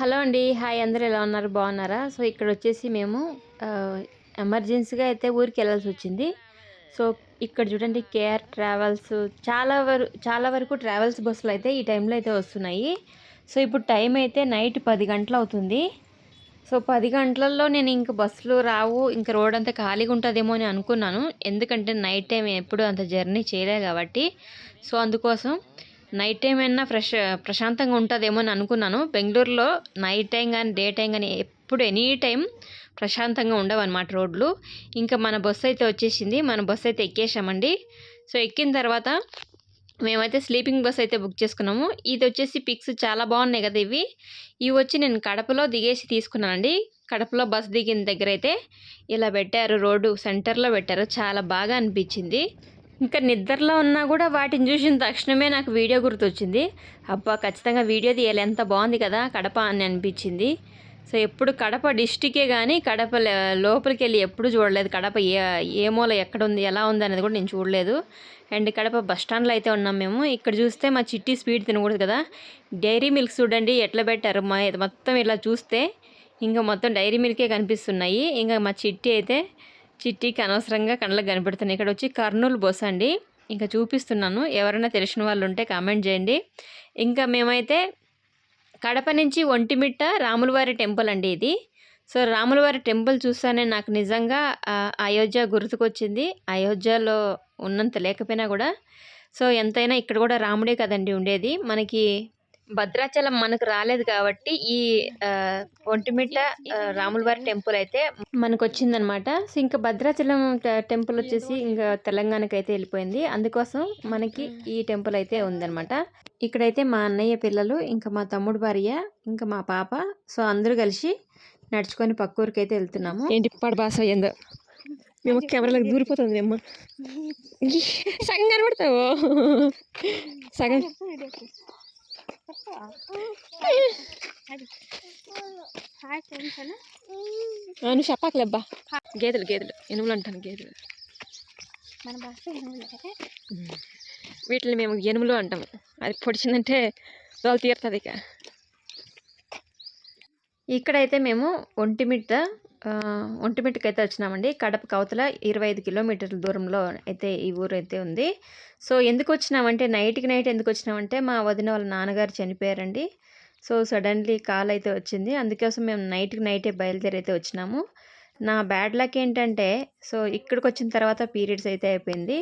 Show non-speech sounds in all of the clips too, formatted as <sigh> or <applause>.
Hello అండి. Hi అందరూ ఎలా ఉన్నారు? బాగున్నారా? సో ఇక్కడ వచ్చేసి మేము ఎమర్జెన్సీగా అయితే ఊరికి వెళ్ళాల్సి వచ్చింది సో ఇక్కడ చూడండి కేఆర్ ట్రావెల్స్ చాలా వరకు చాలా వరకు ట్రావెల్స్ బస్సులు అయితే ఈ టైంలో అయితే వస్తున్నాయి. సో ఇప్పుడు టైం అయితే నైట్ పది గంటలు అవుతుంది. సో పది గంటలలో నేను ఇంక బస్సులు రావు ఇంకా రోడ్ అంతా ఖాళీగా ఉంటుందేమో అని అనుకున్నాను. ఎందుకంటే నైట్ టైం ఎప్పుడు అంత జర్నీ చేయలే కాబట్టి. సో అందుకోసం నైట్ టైం అయినా ఫ్రెష్ ప్రశాంతంగా ఉంటుందేమో అని అనుకున్నాను. బెంగళూరులో నైట్ టైం కానీ డే టైం కానీ ఎప్పుడు ఎనీ టైం ప్రశాంతంగా ఉండవు అనమాట రోడ్లు. ఇంకా మన బస్సు అయితే వచ్చేసింది. మన బస్సు అయితే ఎక్కేసామండి సో ఎక్కిన తర్వాత మేమైతే స్లీపింగ్ బస్ అయితే బుక్ చేసుకున్నాము. ఇది వచ్చేసి పిక్స్ చాలా బాగున్నాయి కదా ఇవి. ఇవి వచ్చి నేను కడపలో దిగేసి తీసుకున్నానండి. కడపలో బస్ దిగిన దగ్గర అయితే ఇలా పెట్టారు. రోడ్డు సెంటర్లో పెట్టారు. చాలా బాగా అనిపించింది. ఇంకా నిద్రలో ఉన్నా కూడా వాటిని చూసిన తక్షణమే నాకు వీడియో గుర్తొచ్చింది. అబ్బా ఖచ్చితంగా వీడియో తీయాలి. ఎంత బాగుంది కదా కడప అని అనిపించింది. సో ఎప్పుడు కడప డిస్టికే కానీ కడప లోపలికి వెళ్ళి ఎప్పుడు చూడలేదు. కడప ఏ ఏ మూల ఎక్కడ ఉంది ఎలా ఉంది అనేది కూడా నేను చూడలేదు. అండ్ కడప బస్ స్టాండ్లో అయితే ఉన్నాం మేము. ఇక్కడ చూస్తే మా చిట్టి స్వీట్ తినకూడదు కదా. డైరీ మిల్క్ చూడండి ఎట్లా పెట్టారు. మా మొత్తం ఇలా చూస్తే ఇంకా మొత్తం డైరీ మిల్కే కనిపిస్తున్నాయి. ఇంకా మా చిట్టి అయితే చిట్టికి అనవసరంగా కళ్ళకు కనపడుతున్నాయి ఇక్కడ వచ్చి కర్నూలు బస్ అండి. ఇంకా చూపిస్తున్నాను. ఎవరైనా తెలిసిన వాళ్ళు ఉంటే కామెంట్ చేయండి. ఇంకా మేమైతే కడప నుంచి ఒంటిమిట్ట రాములవారి టెంపుల్ అండి ఇది. సో రాములవారి టెంపుల్ చూస్తానే నాకు నిజంగా అయోధ్య గుర్తుకొచ్చింది. అయోధ్యలో ఉన్నంత లేకపోయినా కూడా. సో ఎంతైనా ఇక్కడ కూడా రాముడే కదండి ఉండేది. మనకి భద్రాచలం మనకు రాలేదు కాబట్టి ఈ ఒంటిమిట్ట రాములవారి టెంపుల్ అయితే మనకు వచ్చిందనమాట సో ఇంకా భద్రాచలం టెంపుల్ వచ్చేసి ఇంకా తెలంగాణకి అయితే వెళ్ళిపోయింది. అందుకోసం మనకి ఈ టెంపుల్ అయితే ఉందన్నమాట ఇక్కడైతే మా అన్నయ్య పిల్లలు ఇంకా మా తమ్ముడు భార్య ఇంకా మా పాప సో అందరూ కలిసి నడుచుకొని పక్క ఊరికి అయితే వెళ్తున్నాము. ఏంటి పాడు బాస అయ్యిందో మేము కెమెరాలకు దూరిపోతుంది అమ్మ <laughs> సగం కనబడతావు? సగం నువ్వు చెప్పాకలేబ్బా గేదెలు గేదెలు. ఎనుములు అంటాను గేదెలు. మన వీటిని మేము ఎనుములు అంటాము. అది పొడిచిందంటే దోలు తీరుతుంది ఇక. ఇక్కడైతే మేము ఒంటిమిట్ట ఆ, అయితే వచ్చినామండి. కడప కవతల ఇరవై ఐదు కిలోమీటర్ల దూరంలో అయితే ఈ ఊరు అయితే ఉంది. సో ఎందుకు వచ్చినామంటే నైట్కి నైట్ ఎందుకు వచ్చినామంటే మా వదిన వాళ్ళ నాన్నగారు చనిపోయారండి. సో సడన్లీ కాల్ అయితే వచ్చింది. అందుకోసం మేము నైట్కి నైటే బయలుదేరి అయితే వచ్చినాము. నా బ్యాడ్ లక్ ఏంటంటే సో ఇక్కడికి వచ్చిన తర్వాత పీరియడ్స్ అయితే అయిపోయింది.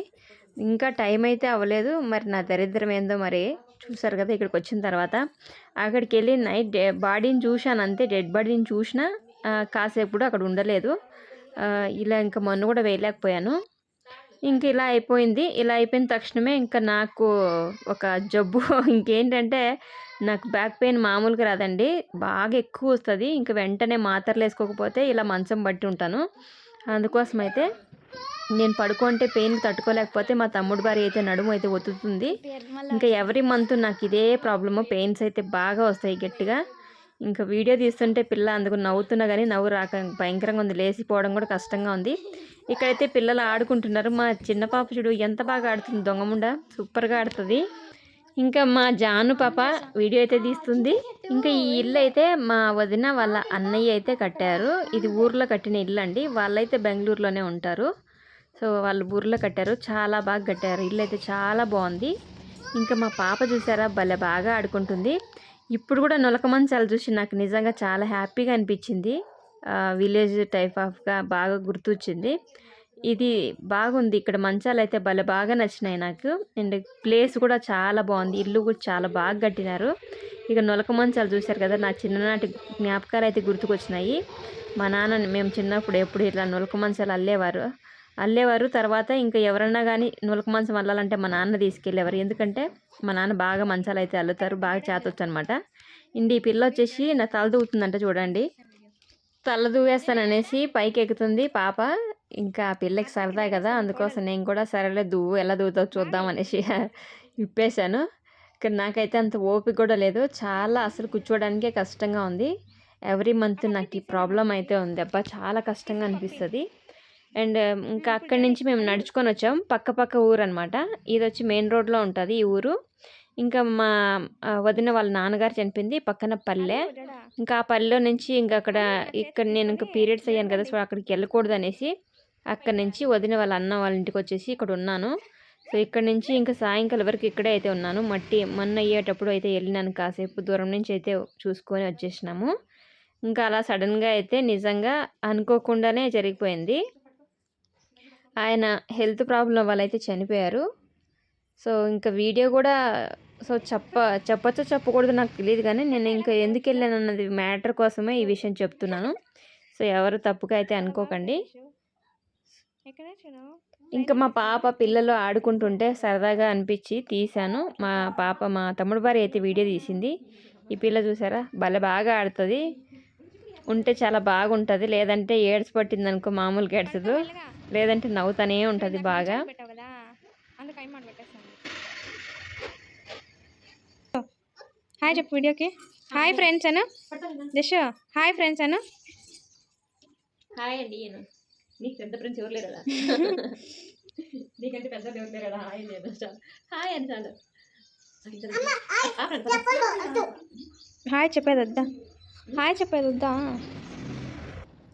ఇంకా టైం అయితే అవ్వలేదు. మరి నా దరిద్రం ఏందో మరి చూసారు కదా ఇక్కడికి వచ్చిన తర్వాత. అక్కడికి వెళ్ళి నైట్ బాడీని చూశాను అంతే. డెడ్ బాడీని చూసినా కాసేపు కూడా అక్కడ ఉండలేదు. ఇలా ఇంకా మొన్న కూడా వేయలేకపోయాను. ఇంక ఇలా అయిపోయింది. ఇలా అయిపోయిన తక్షణమే ఇంకా నాకు ఒక జబ్బు. <laughs> ఇంకేంటంటే నాకు బ్యాక్ పెయిన్ మామూలుగా రాదండి. బాగా ఎక్కువ వస్తుంది. ఇంకా వెంటనే మాత్రలు వేసుకోకపోతే ఇలా మంచం బట్టి ఉంటాను. అందుకోసం అయితే నేను పడుకుంటే పెయిన్ తట్టుకోలేకపోతే మా తమ్ముడు భార్య అయితే నడుము అయితే ఒత్తుతుంది ఇంకా ఎవ్రీ మంత్ నాకు ఇదే ప్రాబ్లము. పెయిన్స్ అయితే బాగా వస్తాయి గట్టిగా. ఇంకా వీడియో తీస్తుంటే పిల్ల అందుకు నవ్వుతున్నా కానీ నవ్వు రాక భయంకరంగా ఉంది. లేచిపోవడం కూడా కష్టంగా ఉంది. ఇక్కడైతే పిల్లలు ఆడుకుంటున్నారు. మా చిన్న పాప చూడు ఎంత బాగా ఆడుతుంది. దొంగముండ సూపర్గా ఆడుతుంది. ఇంకా మా జాను పాప వీడియో అయితే తీస్తుంది. ఇంకా ఈ ఇల్లు అయితే మా వదిన వాళ్ళ అన్నయ్య అయితే కట్టారు. ఇది ఊర్లో కట్టిన ఇల్లు అండి వాళ్ళైతే బెంగళూరులోనే ఉంటారు. సో వాళ్ళు ఊర్లో కట్టారు. చాలా బాగా కట్టారు. ఇల్లు అయితే చాలా బాగుంది. ఇంకా మా పాప చూసారా? భలే బాగా ఆడుకుంటుంది. ఇప్పుడు కూడా నొలక మంచాలు చూసి నాకు నిజంగా చాలా హ్యాపీగా అనిపించింది. విలేజ్ టైప్ ఆఫ్గా బాగా గుర్తొచ్చింది. ఇది బాగుంది. ఇక్కడ మంచాలు అయితే భలే బాగా నచ్చినాయి నాకు. అండ్ ప్లేస్ కూడా చాలా బాగుంది. ఇల్లు కూడా చాలా బాగా కట్టినారు. ఇక నొలక మంచాలు చూశారు కదా నా చిన్ననాటి జ్ఞాపకాలు అయితే గుర్తుకొచ్చినాయి. మా నాన్న మేము చిన్నప్పుడు ఎప్పుడు ఇట్లా నొలక మంచాలు అల్లేవారు. అల్లేవారు. తర్వాత ఇంకా ఎవరన్నా కానీ నులక మంచం అల్లాలంటే మా నాన్న తీసుకెళ్ళేవారు. ఎందుకంటే మా నాన్న బాగా మంచాలు అయితే అల్లుతారు బాగా చేతొచ్చు అనమాట ఇండి ఈ పిల్ల వచ్చేసి నా తల దూవుతుందంట చూడండి. తల దూవేస్తాననేసి పైకి ఎక్కుతుంది పాప. ఇంకా ఆ పిల్లకి సరదా కదా అందుకోసం నేను కూడా సరేలే దువ్వు ఎలా దూవుతావు చూద్దాం అనేసి <laughs> ఇప్పేశాను ఇక్కడ నాకైతే అంత ఓపిక కూడా లేదు. చాలా అసలు కూర్చోవడానికే కష్టంగా ఉంది. ఎవ్రీ మంత్ నాకు ఈ ప్రాబ్లం అయితే ఉంది. అబ్బా చాలా కష్టంగా అనిపిస్తుంది. అండ్ ఇంకా అక్కడి నుంచి మేము నడుచుకొని వచ్చాం. పక్క పక్క ఊరు అనమాట ఇది వచ్చి మెయిన్ రోడ్లో ఉంటుంది ఈ ఊరు. ఇంకా మా వదిన వాళ్ళ నాన్నగారు చనిపోయింది పక్కన పల్లె. ఇంకా ఆ పల్లెలో నుంచి ఇంకా అక్కడ ఇక్కడ నేను ఇంకా పీరియడ్స్ అయ్యాను కదా సో అక్కడికి వెళ్ళకూడదు అనేసి అక్కడ నుంచి వదిన వాళ్ళ అన్న వాళ్ళ ఇంటికి వచ్చేసి ఇక్కడ ఉన్నాను. సో ఇక్కడ నుంచి ఇంకా సాయంకాలం వరకు ఇక్కడే అయితే ఉన్నాను. మట్టి మొన్న అయ్యేటప్పుడు అయితే వెళ్ళినాను. కాసేపు దూరం నుంచి అయితే చూసుకొని వచ్చేసినాము. ఇంకా అలా సడన్గా అయితే నిజంగా అనుకోకుండానే జరిగిపోయింది. ఆయన హెల్త్ ప్రాబ్లం వల్ల అయితే చనిపోయారు. సో ఇంకా వీడియో కూడా సో చెప్ప చెప్పచ్చో చెప్పకూడదు నాకు తెలియదు కానీ నేను ఇంకా ఎందుకు వెళ్ళాను అన్నది మ్యాటర్ కోసమే ఈ విషయం చెప్తున్నాను. సో ఎవరు తప్పుగా అయితే అనుకోకండి. ఇంకా మా పాప పిల్లలు ఆడుకుంటుంటే సరదాగా అనిపించి తీశాను. మా పాప మా తమ్ముడు భార్య అయితే వీడియో తీసింది. ఈ పిల్ల చూసారా? భలే బాగా ఆడుతుంది. ఉంటే చాలా బాగుంటుంది లేదంటే ఏడ్స్ పట్టింది అనుకో మామూలుగా ఏడ్చదు లేదంటే నవ్వుతానే ఉంటుంది బాగా హాయ్ చెప్పు వీడియోకి హాయ్ ఫ్రెండ్స్ అను జష్ హాయ్ ఫ్రెండ్స్ అను హాయ్ అండి నీకు పెద్ద ఫ్రెండ్స్ ఎవరు లేరు కదా నీకంటే పెద్ద ఎవరు లేరు కదా హాయ్ లేదు హాయ్ అని చాలు హాయ్ చెప్పేది వద్దా హాయ్ చెప్పేది వద్దా?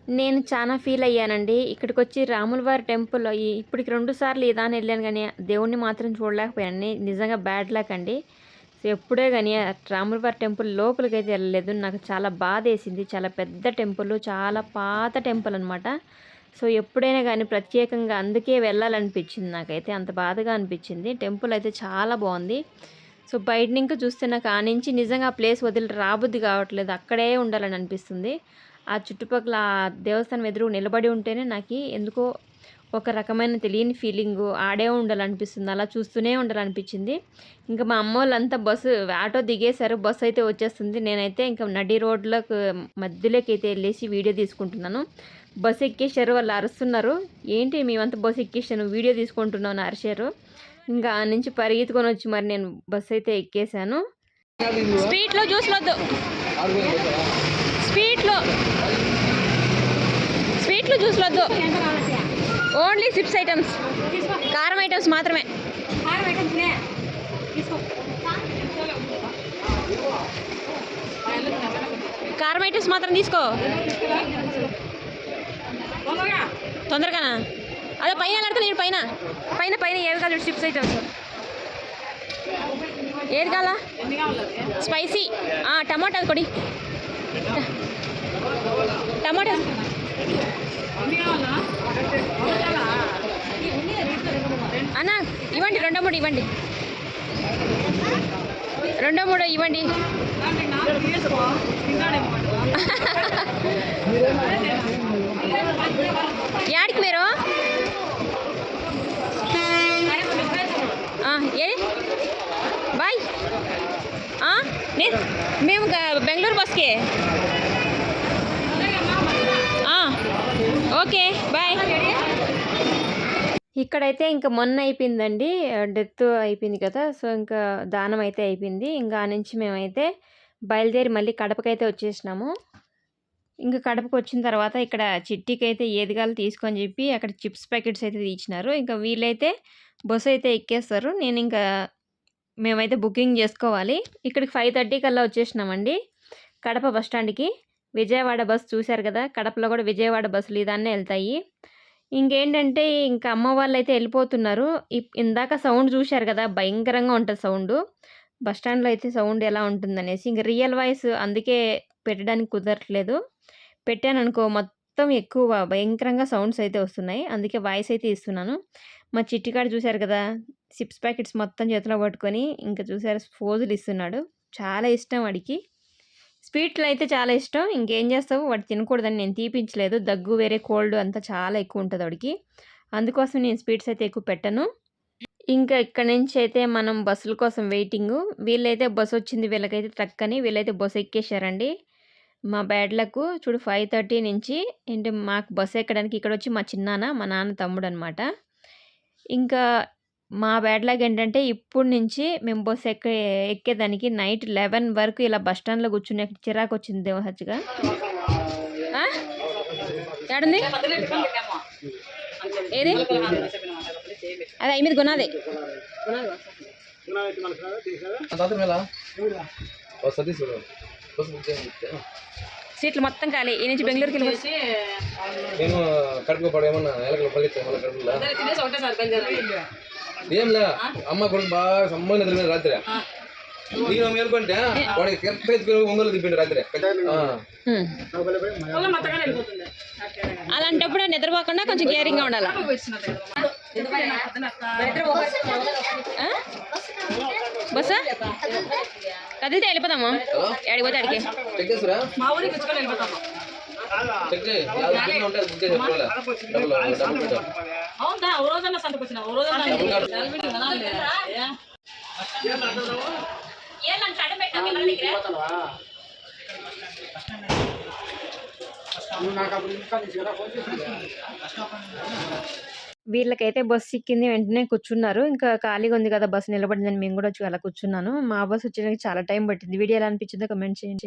నేను చాలా ఫీల్ అయ్యానండి. ఇక్కడికి వచ్చి రాములవారి టెంపుల్ ఇప్పటికి రెండు సార్లు ఇదా అని వెళ్ళాను కానీ దేవుణ్ణి మాత్రం చూడలేకపోయాను. నిజంగా బ్యాడ్ లక్ అండి. సో ఎప్పుడే కానీ రాములవారి టెంపుల్ లోపలికి అయితే వెళ్ళలేదు. నాకు చాలా బాధ వేసింది. చాలా పెద్ద టెంపుల్ చాలా పాత టెంపుల్ అనమాట సో ఎప్పుడైనా కానీ ప్రత్యేకంగా అందుకే వెళ్ళాలనిపించింది నాకైతే. అంత బాధగా అనిపించింది. టెంపుల్ అయితే చాలా బాగుంది. సో బయట ఇంకా చూస్తే నాకు ఆ నుంచి నిజంగా ఆ ప్లేస్ వదిలి రాబుద్ది కావట్లేదు. అక్కడే ఉండాలని అనిపిస్తుంది. ఆ చుట్టుపక్కల ఆ దేవస్థానం ఎదురు నిలబడి ఉంటేనే నాకు ఎందుకో ఒక రకమైన తెలియని ఫీలింగ్ ఆడే ఉండాలనిపిస్తుంది. అలా చూస్తూనే ఉండాలనిపించింది. ఇంకా మా అమ్మ వాళ్ళంతా బస్సు ఆటో దిగేశారు. బస్సు అయితే వచ్చేస్తుంది. నేనైతే ఇంకా నడి రోడ్లకు మధ్యలోకి అయితే వెళ్ళేసి వీడియో తీసుకుంటున్నాను. బస్సు ఎక్కేశారు. వాళ్ళు అరుస్తున్నారు. ఏంటి? మేమంతా బస్సు ఎక్కేసాను వీడియో తీసుకుంటున్నాను అరిశారు ఇంకా ఆ నుంచి పరిగెత్తుకొని వచ్చి మరి నేను బస్సు అయితే ఎక్కేసాను. స్వీట్లో జ్యూస్లు వద్దు స్వీట్లో స్వీట్లు జ్యూస్లు వద్దు ఓన్లీ చిప్స్ ఐటమ్స్. కారం ఐటమ్స్ మాత్రమే. కారం ఐటమ్స్ మాత్రం తీసుకో. తొందరగానా? అదే పైన కడితే నేను పైన. పైన పైన ఏవి కాదు చిప్స్ ఐటమ్స్ ఏది కాల స్పైసీ టమాటా కొడి. టమాటా అన్న ఇవ్వండి రెండో మూడు ఇవ్వండి. రెండో మూడు ఇవ్వండి. <laughs> యాడికి మీరు మేము బెంగళూరు బస్కి. Okay bye. ఇక్కడైతే ఇంకా మొన్న అయిపోయిందండి డెత్ అయిపోయింది కదా సో ఇంకా దానం అయితే అయిపోయింది. ఇంకా ఆ నుంచి మేమైతే బయలుదేరి మళ్ళీ కడపకైతే వచ్చేసినాము. ఇంకా కడపకు వచ్చిన తర్వాత ఇక్కడ చిట్టికి అయితే ఏది తీసుకొని చెప్పి అక్కడ చిప్స్ ప్యాకెట్స్ అయితే తీసినారు. ఇంకా వీళ్ళైతే బస్సు అయితే ఎక్కేస్తారు. నేను ఇంకా మేమైతే బుకింగ్ చేసుకోవాలి. ఇక్కడికి ఫైవ్ థర్టీ కల్లా వచ్చేసినామండి. కడప బస్ స్టాండ్కి. విజయవాడ బస్ చూశారు కదా కడపలో కూడా విజయవాడ బస్సులు ఇదాన్నే వెళ్తాయి. ఇంకేంటంటే ఇంకా అమ్మ వాళ్ళు అయితే వెళ్ళిపోతున్నారు. ఇప్- ఇందాక సౌండ్ చూశారు కదా భయంకరంగా ఉంటుంది సౌండ్. బస్ స్టాండ్లో అయితే సౌండ్ ఎలా ఉంటుందనేసి ఇంకా రియల్ వాయిస్ అందుకే పెట్టడానికి కుదరట్లేదు. పెట్టాను అనుకో మొత్తం మొత్తం ఎక్కువ భయంకరంగా సౌండ్స్ అయితే వస్తున్నాయి. అందుకే వాయిస్ అయితే ఇస్తున్నాను. మా చిట్టికాడు చూశారు కదా చిప్స్ ప్యాకెట్స్ మొత్తం చేతిలో పట్టుకొని ఇంకా చూసారు ఫోజులు ఇస్తున్నాడు. చాలా ఇష్టం వాడికి. స్వీట్లు అయితే చాలా ఇష్టం. ఇంకేం చేస్తావు? వాడు తినకూడదని నేను తీపించలేదు దగ్గు వేరే కోల్డ్ అంతా చాలా ఎక్కువ ఉంటుంది వాడికి. అందుకోసం నేను స్వీట్స్ అయితే ఎక్కువ పెట్టను. ఇంకా ఇక్కడ నుంచి అయితే మనం బస్సుల కోసం వెయిటింగ్. వీళ్ళైతే బస్సు వచ్చింది వీళ్ళకైతే టక్కని వీళ్ళైతే బస్సు ఎక్కేశారండి. మా బ్యాడ్లకు చూడు ఫైవ్ థర్టీ నుంచి ఏంటి మాకు బస్సు ఎక్కడానికి ఇక్కడ వచ్చి మా చిన్నాన్న మా నాన్న తమ్ముడు అనమాట ఇంకా మా బ్యాడ్లాగ్ ఏంటంటే ఇప్పుడు నుంచి మేము బస్సు ఎక్కే ఎక్కేదానికి నైట్ లెవెన్ వరకు ఇలా బస్ స్టాండ్లో కూర్చునే చిరాకు వచ్చింది దేవహజ్గా ఏడుంది? ఏది? అది తాత మేళ సీట్లు మొత్తం ఖాళీ. ఈ నుంచి బెంగళూరుకి వెళ్ళి నేను కడుపు పడ ఏమన్నా ఎలకలు పరిగెత్తాను మళ్ళీ కడుపులో? ఏంలే అమ్మ కొడుకు బాగా సంబంధం నిద్రపోయింది రాత్రి. నేను మేలుకుంటే వాడికి కెప్ప ఎత్తుకుని ఒంగోలు తిప్పిండు రాత్రి. అలాంటప్పుడు నిద్రపోకుండా కొంచెం కేరింగ్గా ఉండాలి? ఆ? బస్సా కదిలితే వెళ్ళిపోదామా ఎడికి పోతే అడిగి చెక్ చేస్తురా చెక్ చేయి యాభై కిలో ఉంటే అది బుక్ చేసి పెట్టుకోలే డబ్బులు డబ్బులు పెట్టు డబ్బులు కాదు. వీళ్ళకైతే బస్సు ఎక్కింది వెంటనే కూర్చున్నారు. ఇంకా ఖాళీగా ఉంది కదా బస్సు నిలబడిందని మేము కూడా వచ్చి అలా కూర్చున్నాను. మా బస్సు వచ్చేసరికి చాలా టైం పట్టింది. వీడియో ఎలా అనిపించిందో కమెంట్ చేయండి.